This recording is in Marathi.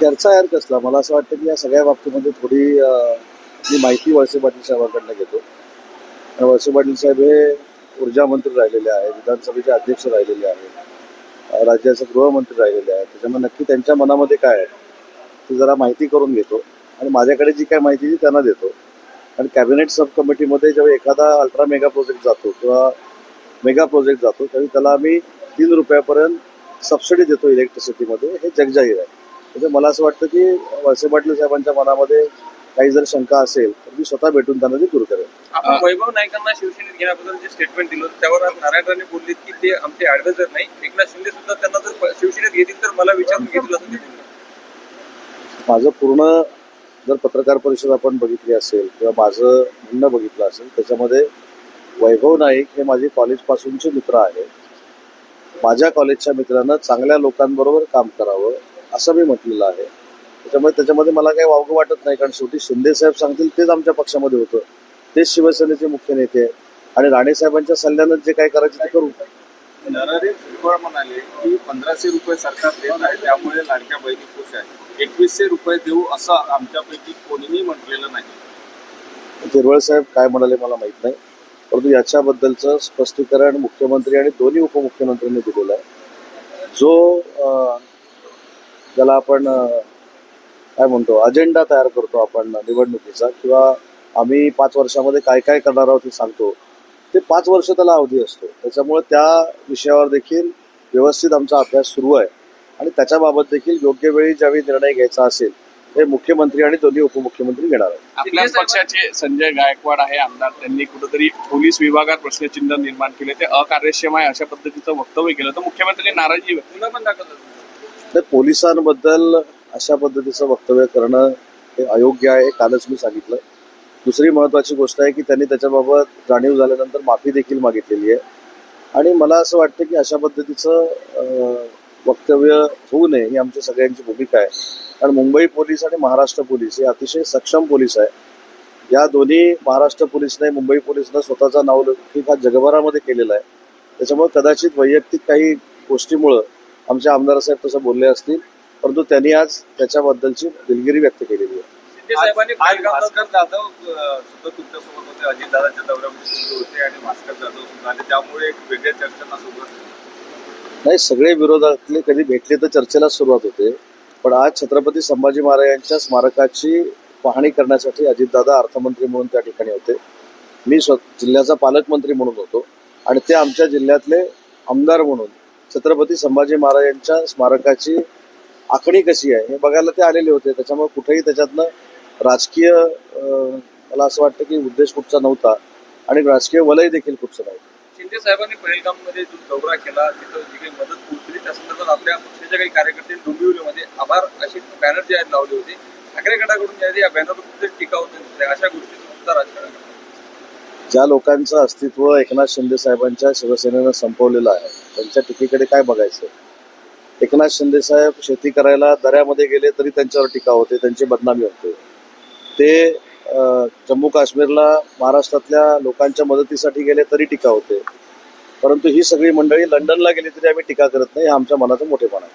त्याचा यार कसला? मला असं वाटतं की या सगळ्या बाबतीमध्ये थोडी मी माहिती वळसे पाटील साहेबांकडनं घेतो. वळसे पाटील साहेब हे ऊर्जा मंत्री राहिलेले आहे विधानसभेचे अध्यक्ष राहिलेले आहेत राज्याचे गृहमंत्री राहिलेले आहेत. त्याच्यामुळे नक्की त्यांच्या मनामध्ये काय आहे ती जरा माहिती करून घेतो. आणि माझ्याकडे जी काय माहिती ती त्यांना देतो. आणि कॅबिनेट सब कमिटीमध्ये जेव्हा एखादा अल्ट्रा मेगा प्रोजेक्ट जातो किंवा मेगा प्रोजेक्ट जातो त्यावेळी त्याला आम्ही तीन रुपयापर्यंत सबसिडी देतो इलेक्ट्रिसिटीमध्ये. हे जगजाहीर आहे. म्हणजे मला असं वाटतं की वळसे पाटील साहेबांच्या मनामध्ये काही जर शंका असेल तर मी स्वतः भेटून त्यांना ती दूर करेन. आपण वैभव नाईकांना शिवसेनेत घेण्याबद्दल जे स्टेटमेंट दिलं त्यावर आज नारायण राणे बोलले की ते आमचे ऍडवायझर नाही. एकनाथ शिंदे सुद्धा त्यांना जर शिवसेनेत घेतील तर मला विचारून घेतील असं ते बोलले. माझं पूर्ण जर पत्रकार परिषद आपण बघितली असेल किंवा माझं म्हणणं बघितलं असेल त्याच्यामध्ये वैभव नाईक हे माझे कॉलेजपासूनचे मित्र आहे माझ्या कॉलेजच्या मित्रानं चांगल्या लोकांबरोबर काम करावं असं मी म्हटलेलं आहे. त्याच्यामुळे त्याच्यामध्ये मला काही वावगं वाटत नाही कारण शेवटी शिंदे साहेब सांगतील तेच आमच्या पक्षामध्ये होतं. तेच शिवसेनेचे मुख्य नेते आणि राणे साहेबांच्या सल्ल्यानं जे काय करायचं ते करू. नरहरी झिरवळ म्हणाले की पंधराशे रुपये सरकार देत आहे त्यामुळे लाडक्या बहिणी खुश आहे एकवीसशे रुपये देऊ असं आमच्यापैकी कोणीही म्हटलेलं नाही. तिरवळ साहेब काय म्हणाले मला माहीत नाही परंतु याच्याबद्दलचं स्पष्टीकरण मुख्यमंत्री आणि दोन्ही उपमुख्यमंत्र्यांनी दिलेलं आहे. जो ज्याला आपण काय म्हणतो अजेंडा तयार करतो आपण निवडणुकीचा किंवा आम्ही पाच वर्षामध्ये काय काय करणार आहोत हे सांगतो. ते पाच वर्ष त्याला अवधी असतो. त्याच्यामुळे त्या विषयावर देखील व्यवस्थित आमचा अभ्यास सुरू आहे. आणि त्याच्याबाबत देखील योग्य वेळी ज्यावेळी निर्णय घ्यायचा असेल ते मुख्यमंत्री आणि दोन्ही उपमुख्यमंत्री घेणार आहेत. आपल्याच पक्षाचे संजय गायकवाड आहे आमदार. त्यांनी कुठेतरी पोलीस विभागात प्रश्नचिन्ह निर्माण केले. ते अकार्यक्षम आहे अशा पद्धतीचं वक्तव्य केलं. तर मुख्यमंत्र्यांनी नाराजी पण. तर पोलिसांबद्दल अशा पद्धतीचं वक्तव्य करणं हे अयोग्य आहे कालच मी सांगितलं. दुसरी महत्वाची गोष्ट आहे की त्यांनी त्याच्याबाबत जाणीव झाल्यानंतर माफी देखील मागितलेली आहे. आणि मला असं वाटतं की अशा पद्धतीचं वक्तव्य होऊ नये ही आमची सगळ्यांची भूमिका आहे. कारण मुंबई पोलीस आणि महाराष्ट्र पोलीस हे अतिशय सक्षम पोलीस आहे. या दोन्ही महाराष्ट्र पोलीसने मुंबई पोलीसनं स्वतःचा नावलौकिक हा जगभरामध्ये केलेला आहे. त्याच्यामुळे कदाचित वैयक्तिक काही गोष्टीमुळं आमचे आमदार साहेब तसं बोलले असतील परंतु त्यांनी आज त्याच्याबद्दलची दिलगिरी व्यक्त केलेली आहे. नाही सगळे विरोधातले कधी भेटले तर चर्चेला सुरुवात होते. पण आज छत्रपती संभाजी महाराजांच्या स्मारकाची पाहणी करण्यासाठी अजितदादा अर्थमंत्री म्हणून त्या ठिकाणी होते. मी स्व जिल्ह्याचा पालकमंत्री म्हणून होतो. आणि ते आमच्या जिल्ह्यातले आमदार म्हणून छत्रपती संभाजी महाराजांच्या स्मारकाची आखणी कशी आहे? हे बघायला ते आलेले होते. त्याच्यामुळे कुठेही त्याच्यातनं राजकीय मला असं वाटतं की उद्देश कुठचा नव्हता आणि राजकीय वलय देखील कुठचं नव्हतं शिंदे साहेबांनी पहिलगाममध्ये जो दौरा केला तिथं जी काही मदत पोहोचली त्या संदर्भात आपल्या पक्षाच्या काही कार्यकर्ते डोंबिवलीमध्ये आभार असे बॅनर जे आहेत लावले होते. ठाकरे गटाकडून जे या बॅनरवर टीका होत अशा गोष्टी सुद्धा राजकारण ज्या लोकांचं अस्तित्व एकनाथ शिंदे साहेबांच्या शिवसेनेनं संपवलेलं आहे त्यांच्या टीकेकडे काय बघायचं? एकनाथ शिंदे साहेब शेती करायला दऱ्यामध्ये गेले तरी त्यांच्यावर टीका होते त्यांची बदनामी होते. ते जम्मू काश्मीरला महाराष्ट्रातल्या लोकांच्या मदतीसाठी गेले तरी टीका होते. परंतु ही सगळी मंडळी लंडनला गेली तरी आम्ही टीका करत नाही हा आमच्या मनाचा मोठेपणा आहे.